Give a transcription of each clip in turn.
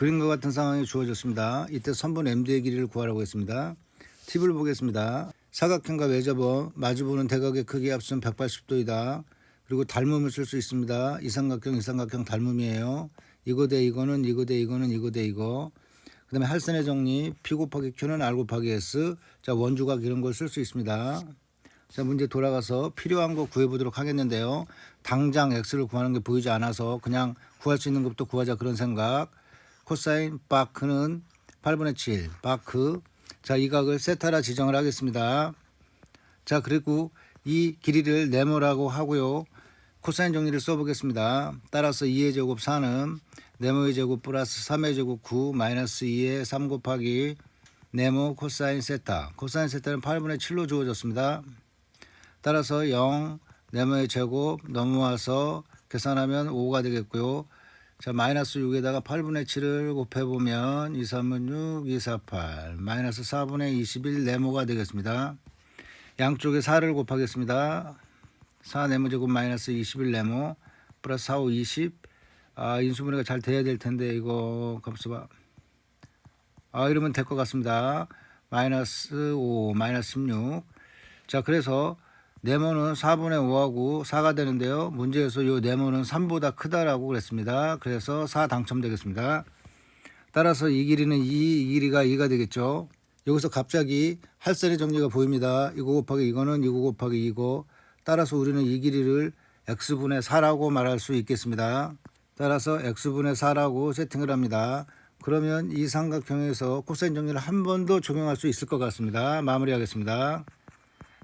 그림과 같은 상황이 주어졌습니다. 이때 선분 MD의 길이를 구하라고 했습니다. 팁을 보겠습니다. 사각형과 외접어 마주보는 대각의 크기 합은 180도이다. 그리고 닮음을 쓸 수 있습니다. 이 삼각형, 이 삼각형 닮음이에요. 이거 대 이거는 이거 대 이거는 이거 대 이거. 그 다음에 할선의 정리 P 곱하기 Q는 R 곱하기 S. 자 원주각 이런 걸 쓸 수 있습니다. 자 문제 돌아가서 필요한 거 구해보도록 하겠는데요. 당장 X를 구하는 게 보이지 않아서 그냥 구할 수 있는 것부터 구하자 그런 생각. 코사인 바크는 8분의 7 바크. 자 이 각을 세타라 지정을 하겠습니다. 자 그리고 이 길이를 네모라고 하고요. 코사인 정리를 써보겠습니다. 따라서 2의 제곱 4는 네모의 제곱 플러스 3의 제곱 9 마이너스 2의 3 곱하기 네모 코사인 세타. 코사인 세타는 8분의 7로 주어졌습니다. 따라서 0 네모의 제곱 넘어와서 계산하면 5가 되겠고요. 자 마이너스 6에다가 8분의 7을 곱해보면 2, 3은 6, 2, 4, 8 마이너스 4분의 21 네모가 되겠습니다. 양쪽에 4를 곱하겠습니다. 4 네모 제곱 마이너스 21 네모 플러스 4, 5, 20 아, 인수분해가 잘 돼야 될 텐데 이거 값어봐 아 이러면 될 것 같습니다. 마이너스 5 마이너스 16 자 그래서 네모는 4분의 5하고 4가 되는데요. 문제에서 이 네모는 3보다 크다라고 그랬습니다. 그래서 4 당첨되겠습니다. 따라서 이 길이는 2, 이 길이가 2가 되겠죠. 여기서 갑자기 할선의 정리가 보입니다. 이거 곱하기 이거는 이거 곱하기 이거. 따라서 우리는 이 길이를 x분의 4라고 말할 수 있겠습니다. 따라서 x분의 4라고 세팅을 합니다. 그러면 이 삼각형에서 코사인 정리를 한 번 더 적용할 수 있을 것 같습니다. 마무리하겠습니다.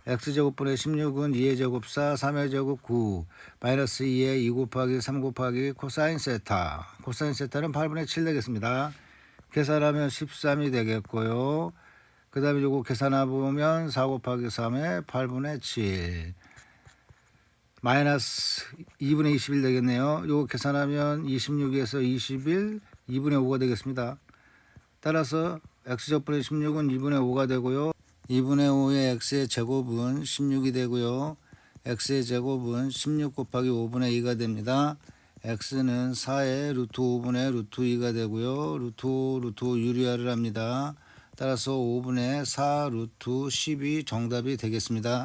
X제곱분의 16은 2의 제곱 4, 3의 제곱 9, 마이너스 2의 2 곱하기 3 곱하기 코사인 세타. 코사인 세타는 8분의 7 되겠습니다. 계산하면 13이 되겠고요. 그 다음에 요거 계산해 보면 4 곱하기 3에 8분의 7. 마이너스 2분의 21 되겠네요. 요거 계산하면 26에서 21, 2분의 5가 되겠습니다. 따라서 x제곱분의 16은 2분의 5가 되고요. 2분의 5의 x의 제곱은 16이 되고요. x의 제곱은 16 곱하기 5분의 2가 됩니다. x는 4의 루트 5분의 루트 2가 되고요. 루트 5, 루트 5 유리화를 합니다. 따라서 5분의 4 루트 10이 정답이 되겠습니다.